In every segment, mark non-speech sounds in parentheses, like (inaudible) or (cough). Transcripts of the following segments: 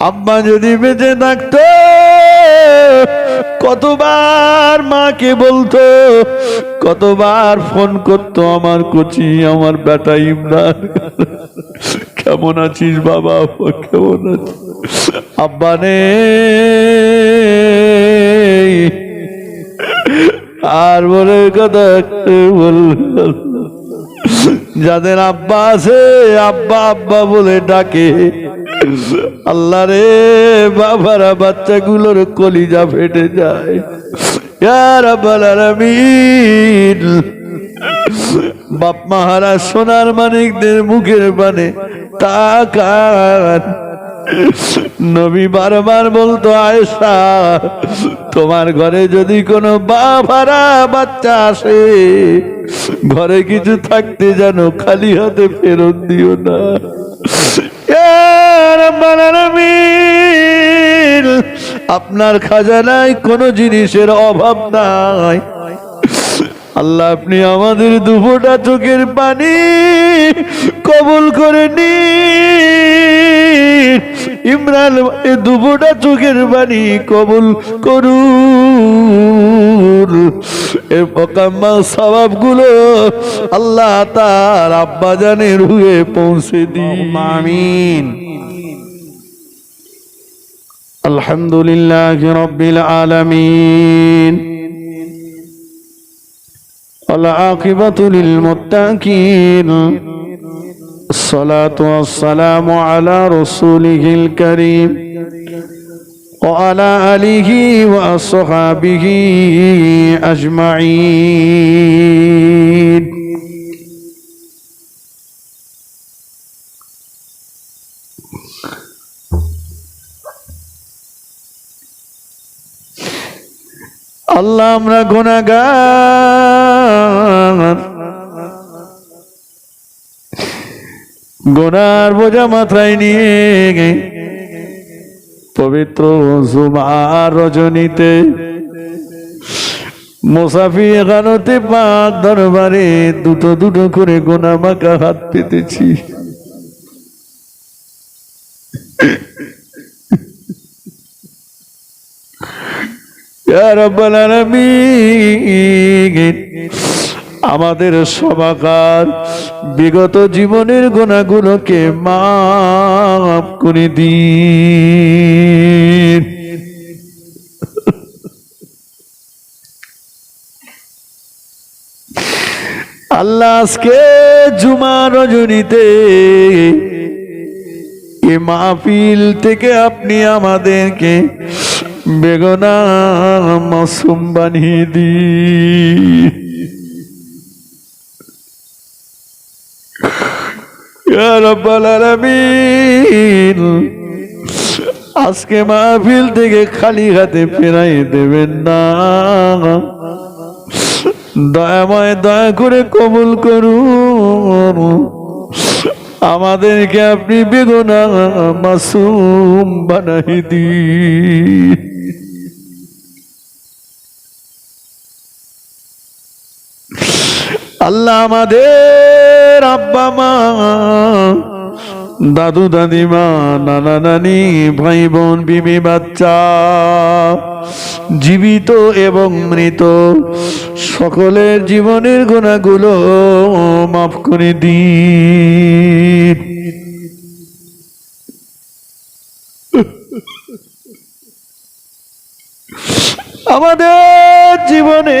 আম্মা যদি বেঁচে থাকতো, কতবার মাকে বলতো, কতবার ফোন করতো আমার কচি, আমার বেটা ইমরান। কেমন আছিস বাবা? কেমন আছিস? আব্বা নে আর বলে কথা বল। যাদের আব্বা আছে, আব্বা আব্বা বলে ডাকে। আল্লাহ রে, বাবারা বাচ্চাগুলোর কলিজা ফেটে যায়। বাপ মাহারা সোনার মানিকদের মুখের বানে তাকান। নবী বারবার বলতো, আয়েশা, তোমার ঘরে যদি কোনো বাবারা বাচ্চা আসে, ঘরে কিছু থাকতে যেন খালি হাতে ফেরত দিও না। আপনার খাজানায় কোনো জিনিসের অভাব নাই। আল্লাহ, আপনি আমাদের দুপোটা চোখের পানি কবুল করে নিন। ইমরান এ দুপোটা চোখের পানি কবুল করুন এর পকাম্মা সবাব গুলো আল্লাহ তার আব্বা জানের হুয়ে পৌঁছে দিন আমিন আলহামদুলিল্লাহ রব্বিল আলামিন والعاقبة للمتقين الصلاة والسلام على رسوله الكريم وعلى آله وأصحابه أجمعين আল্লাহ আমরা গুণাগার গোনার বোঝা মাথায় নিয়ে পবিত্র জুমার রজনীতে মোসাফি এখানতে পাঁচ দরবারে দুটো দুটো করে গোনা মাকা হাত পেতেছি। রাব্বাল আলামিন। আমাদের সবাকার বিগত জীবনের গুণাগুলোকে মাফ করে দিন। আল্লাহ আজকে জুমা রজনীতে এ মাহফিল থেকে আপনি আমাদেরকে বেগনা মাসুম বানিয়ে দিন ইয়া রাব্বাল আলামিন আজকে মাহফিল থেকে খালি হাতে ফেরাই দেবেন না। দয়াময় দয়া করে কবুল করুন। আমাদেরকে আপনি বেগুনা মাসুম বানাই দিন। আল্লাহ আমাদের আব্বা মা, দাদু দাদিমা, নানা নানি ভাই বোন বিবি, বাচ্চা, জীবিত এবং মৃত, সকলের জীবনের গুণাগুলো মাফ করে দিন। আমাদের জীবনে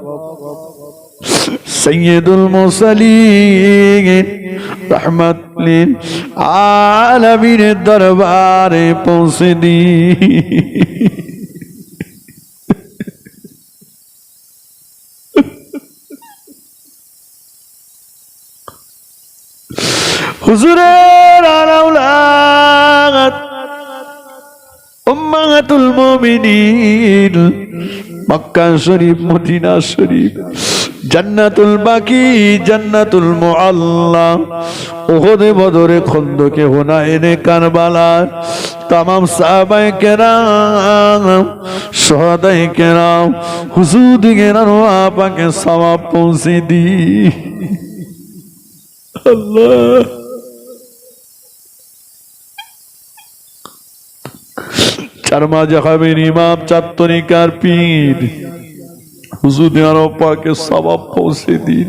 সৈয়দুল মুরসালিন রহমত লিল আলামিনের দরবারে পৌঁছে দি হুজুরের আলাউলা উম্মাতুল মুমিনিন মক্কা শরীফ মদিনা শরীফ জান্নাতুল বাকি, জান্নাতুল মুআল্লা। ওহদে বদরে খন্দকে হুনাইনে কারবালা। তামাম সাহাবায়ে কেরাম, শহাদায়ে কেরাম হুজুর দিগেরান আপাকে সওয়াব পৌঁছে দি। আল্লাহ। চার মাঝে হবেন ইমাম চাত্তরিকার পীর। হুজুর আরও পাকে সবাব পৌঁছে দিন।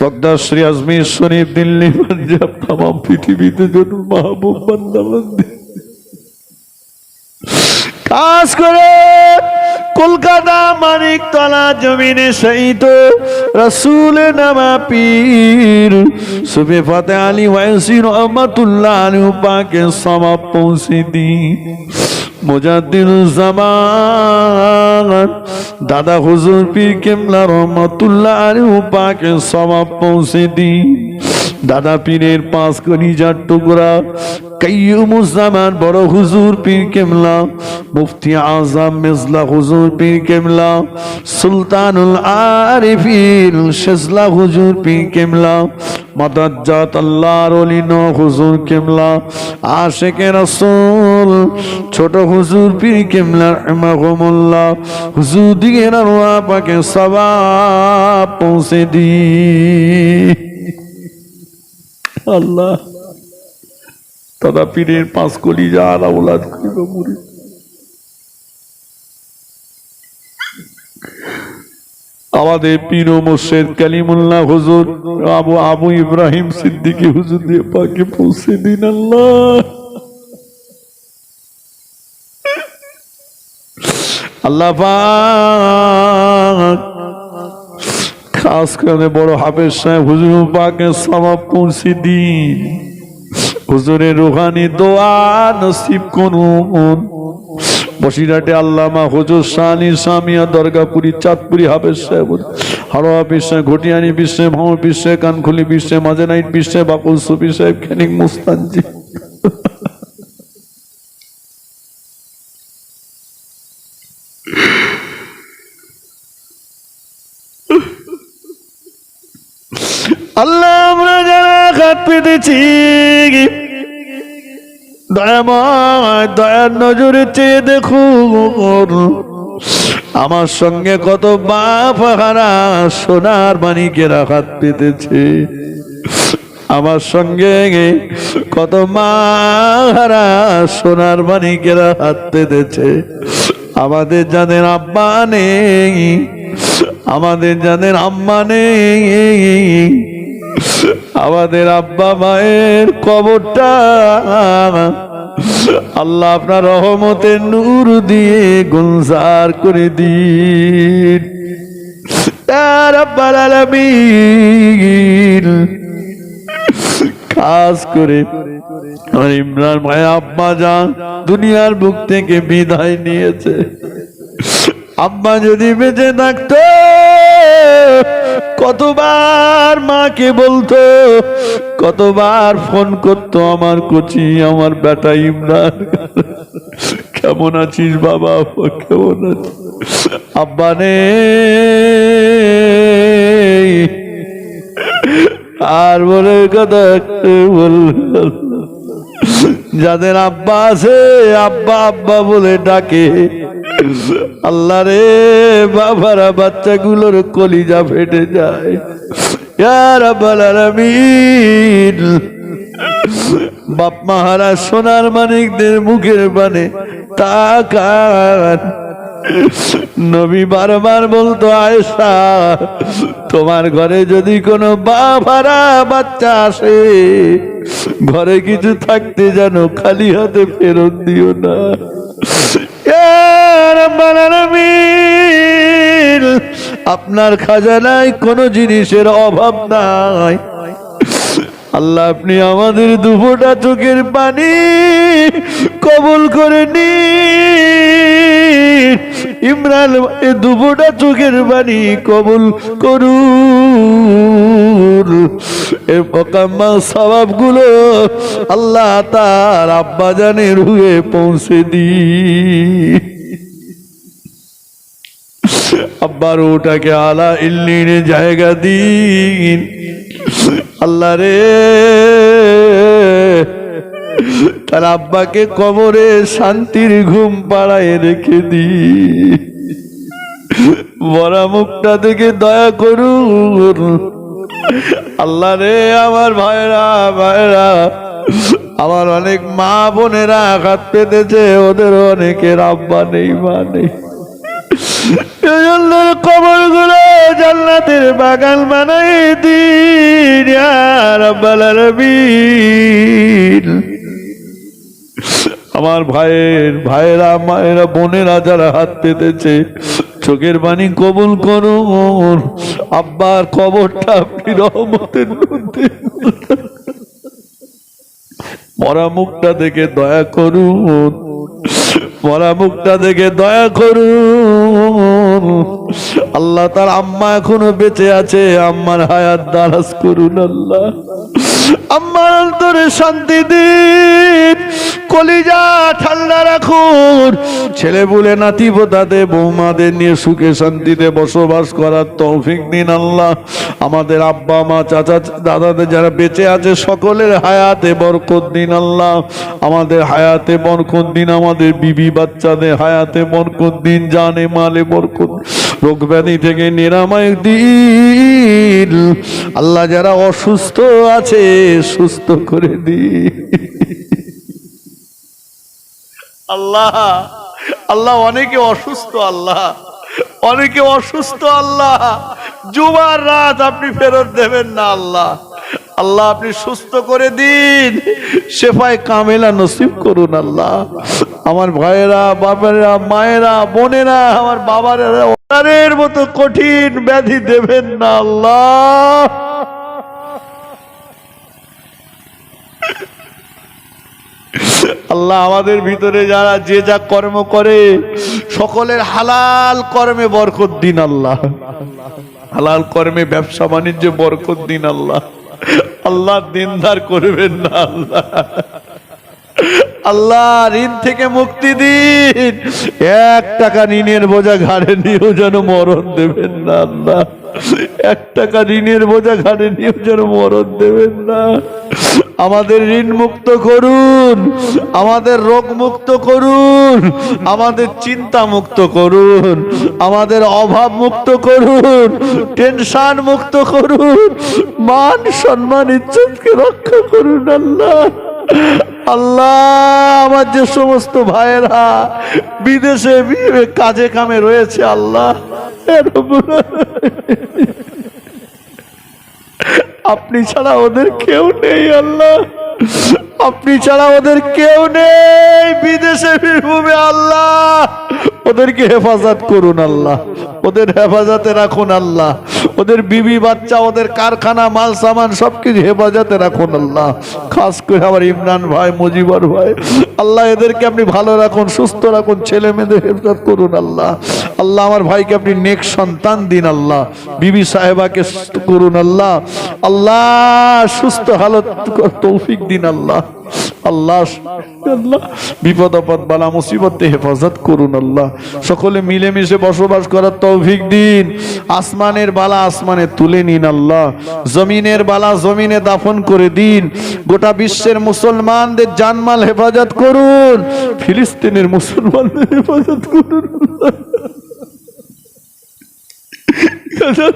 বগদাশ্রী আজমির শরীফ দিল্লি, পাঞ্জাব তাম পৃথিবীতে যত মাহবুব বান্দাবন্দি কাজ করে কলকাতা মানিক তলা জমিনে শহীদ রসুল নামা পীর সুবে ফাতে আলী ওয়াসি রহমতুল্লাহ আলী পাকে সবাব পৌঁছে দিন। জামান দাদা হুজুর পীর কেমলা রহমতুল্লাহ আলী পাকে সবাব পৌঁছে দিন দাদা পীরের পাঁচ কলিজার টুকরা কাইয়ুমুজ্জামান বড় হুজুর পীর কেমলা, মুফতি আজম মিজলা হুজুর পীর কেমলা, সুলতানুল আরিফিন শেজলা হুজুর পীর কেমলা, মাদাজ্জাত আল্লাহর অলিন হুজুর কেমলা, আশেকে রাসূল ছোট হুজুর পীর কেমলা, রহমাহুমুল্লাহ, হুজুর দিকে রওয়া পাকে সওয়াব পৌঁছে দি। আল্লাহ। দাদা পীরের পাঁচ কলি করিব আমাদের পীর মোর্শেদ কালিমুল্লাহ হুজুর, আবু আবু ইব্রাহিম সিদ্দিকী হুজুর দিয়ে পাকে পৌঁছে দিন আল্লাহ। আল্লাহ খাস বড় হাফেজ সাহেব? হুজুর পাকে সবাব পৌঁছে দিন হুজুরের রুহানি দোয়া নসিব করুন। বসিরহাটে আল্লামা হুজুর সানি সামিয়া দরগাপুরি, চাঁদপুরি হাফেজ সাহেব। হারোয়া বিশ্বে ঘটিয়ানি বিশ্বে ভাম বিশ্বে, কানখুলি বিশ্বে মাঝেনাইট বিশ্বে, বাকুল সুফি সাহেব, খেনিক মুস্তানজি। আল্লাহ, আমরা যারা হাত পেতেছি। দয়াময় দয়ার নজরে চেয়ে দেখুন আমার সঙ্গে কত বাপ হারা সোনার মানিকেরা হাত পেতেছে। আমার সঙ্গে কত মা হারা সোনার মানিকেরা হাত পেতেছে। আমাদের যাদের আব্বা নেই। আমাদের যাদের আম্মা নেই। আমাদের আব্বা মায়ের কবরটা আল্লাহ আপনার রহমতের নূর দিয়ে গুলজার করে দিন। কাজ করে আমার ইমরান ভাই, আব্বা যান, দুনিয়ার বুক থেকে বিদায় নিয়েছে। আব্বা যদি বেঁচে থাকতো কতবার মাকে বলতো, কতবার ফোন করতো আমার কচি, আমার বেটা ইমরান। কেমন আছিস বাবা? কেমন আছিস? আব্বা নে আর বলে কথা বল যাদের আব্বা আছে, আব্বা আব্বা বলে ডাকে। আল্লাহ রে বাবারা বাচ্চাগুলোর কলিজা ফেটে যায়। বাপ মাহারা সোনার মানিকদের মুখের বানে তাকান। নবী বারবার বলতো, আয়েশা, তোমার ঘরে যদি কোনো বাবারা বাচ্চা আসে, ঘরে কিছু থাকতে জানো খালি হাতে ফেরত দিও না। আপনার খাজানায় কোনো জিনিসের অভাব নাই। আল্লাহ, আপনি আমাদের দুফোটা চোখের পানি কবুল করে নি ইমরান, এ দুবোটা চোখের বাণী কবুল করুন। এর মোকাম্মা সবাবগুলো আল্লাহ তার আব্বা জানের রুয়ে পৌঁছে দি আব্বার ওটাকে আলা ইল্লিনে জায়গা দিন। আল্লাহ রে। তার আব্বাকে কবরে শান্তির ঘুম পাড়ায় রেখে দি বড়া মুখটা দেখে দয়া করুন। আল্লাহ রে আমার ভাইরা ভাইরা, আমার অনেক মা বোনেরা আঘাত পেতেছে, ওদের অনেকের আব্বা নেই, মা নেই। কবরগুলো জান্নাতের বাগান বানাই দিন আমার ভাইয়ের ভাইয়েরা, মায়েরা, বোনেরা যারা হাত পেতেছে, চোখের বাণী কবুল করুন। আব্বার কবরটা আপনি রহমতের মধ্যে (laughs) মরা মুখটা দেখে দয়া করুন। মরা মুখটা দেখে দয়া করুন। আল্লাহ তার আম্মা এখনও বেঁচে আছে আম্মার হায়াত দারাজ করুন আল্লাহ। আম্মার অন্তরে শান্তি দিন। কলিজা ঠান্ডা রাখুন। ছেলে বলে নাতি পোতাতে বৌমাদের নিয়ে সুখে শান্তিতে বসবাস করার তৌফিক দিন আল্লাহ। আমাদের আব্বা, মা, চাচা, দাদাদের যারা বেঁচে আছে, সকলের হায়াতে বরকত দিন আল্লাহ। আমাদের হায়াতে বরকত দিন, আমাদের বিবি বাচ্চাদের হায়াতে বরকত দিন, জানে, মালে বরকত। রোগ ব্যাধি থেকে নিরাময় দিন আল্লাহ যারা অসুস্থ আছে, সুস্থ করে দিন। আল্লাহ আল্লাহ অনেকে অসুস্থ, আল্লাহ। অনেকে অসুস্থ, আল্লাহ। জুমার রাত আপনি ফেরত দেবেন না, আল্লাহ। আল্লাহ, আপনি সুস্থ করে দিন। সেফায় কামেলা নসিব করুন, আল্লাহ। আমার ভাইয়েরা বাবারা মায়েরা, বোনেরা, আমার বাবারা ওনারের মতো কঠিন ব্যাধি দেবেন না আল্লাহ। আল্লাহ আমাদের ভিতরে যারা যে যা কর্ম করে, সকলের হালাল কর্মে বরকত দিন আল্লাহ। হালাল কর্মে ব্যবসা বাণিজ্য বরকত দিন আল্লাহ। আল্লাহ দিনদার করবেন না আল্লাহ। আল্লাহ ঋণ থেকে মুক্তি দিন। এক টাকা ঋণের বোঝা ঘাড়ে নিয়েও যেন মরণ দেবেন না, আল্লাহ। এক টাকা ঋণের বোঝা ঘাড়ে নিয়েও যেন মরণ দেবেন না। আমাদের ঋণ মুক্ত করুন, আমাদের রোগ মুক্ত করুন, আমাদের চিন্তা মুক্ত করুন, আমাদের অভাব মুক্ত করুন, টেনশন মুক্ত করুন, মান, সম্মান, ইজ্জতকে রক্ষা করুন, আল্লাহ। আল্লাহ, আমার যে সমস্ত ভাইয়েরা বিদেশে কাজে কামে রয়েছে, আল্লাহ। আপনি ছাড়া ওদের কেউ নেই, আল্লাহ। আপনি ছাড়া ওদের কেউ নেই, বিদেশে বীরভূমে আল্লাহ। ওদেরকে হেফাজত করুন আল্লাহ। ওদের হেফাজতে রাখুন আল্লাহ। ওদের বিবি বাচ্চা, ওদের কারখানা, মাল, সামান সবকিছু হেফাজতে রাখুন আল্লাহ। খাস করে আমার ইমরান ভাই, মুজিবর ভাই। আল্লাহ এদেরকে আপনি ভালো রাখুন, সুস্থ রাখুন ছেলে মেয়েদের হেফাজত করুন আল্লাহ। আল্লাহ আমার ভাইকে আপনি নেক সন্তান দিন আল্লাহ। বিবি সাহেবাকে করুন আল্লাহ। আল্লাহ, সুস্থ হালত তৌফিক দিন আল্লাহ। আল্লাহ আল্লাহ। বিপদ, আপদ, বালা, মুসিবতে হেফাজত করুন আল্লাহ। সকলে মিলেমিশে বসবাস করার তৌফিক দিন। আসমানের বালা আসমানে তুলে নিন আল্লাহ। জমিনের বালা জমিনে দাফন করে দিন। গোটা বিশ্বের মুসলমানদের জানমাল হেফাজত করুন। ফিলিস্তিনের মুসলমানদের হেফাজত করুন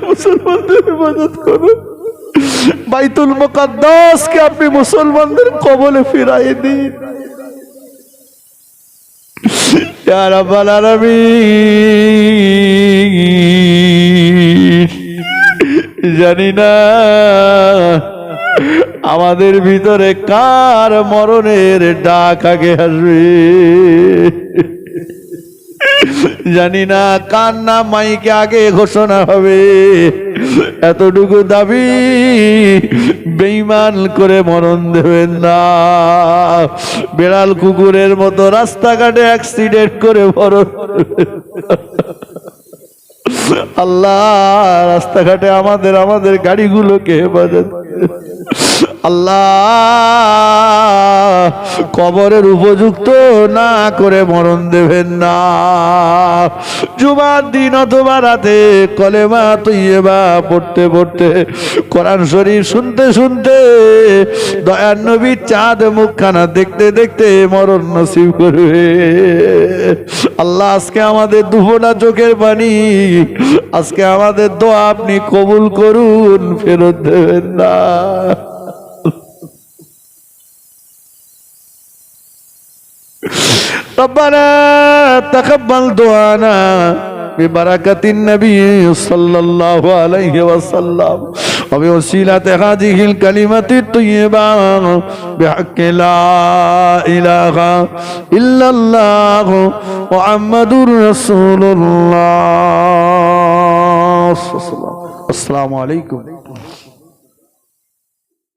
মুসলমানদের হেফাজত করুন। বাইতুল মুকাদ্দাসকে আপনি মুসলমানদের কবলে ফিরাই দিন। জানি না আমাদের ভিতরে কার মরণের ডাক আগে আসবে। জানি না কার নাম মাইকে আগে ঘোষণা হবে। এতটুকু দাবি বেইমান করে মরণ দেবেন না। বেড়াল কুকুরের মতো রাস্তাঘাটে অ্যাক্সিডেন্ট করে মরণ আল্লাহ, রাস্তাঘাটে আমাদের আমাদের গাড়িগুলোকে হেফাজত আল্লাহ কবরের উপযুক্ত না করে মরণ দেবেন না। জুমার দিন অথবা রাতে কলেমা তৈবা পড়তে পড়তে, কোরআন শরীফ শুনতে শুনতে, দয়ার চাঁদ মুখখানা দেখতে দেখতে মরণ নসিব করবে। আল্লাহ, আজকে আমাদের দুফোটা চোখের পানি, আজকে আমাদের দোয়া আপনি কবুল করুন, ফেরত দেবেন না। ربنا تقبل دعانا ببركة النبي صلى الله عليه وسلم وبوسيلة هذه الكلمة الطيبة بحق لا إله إلا الله محمد رسول الله السلام عليكم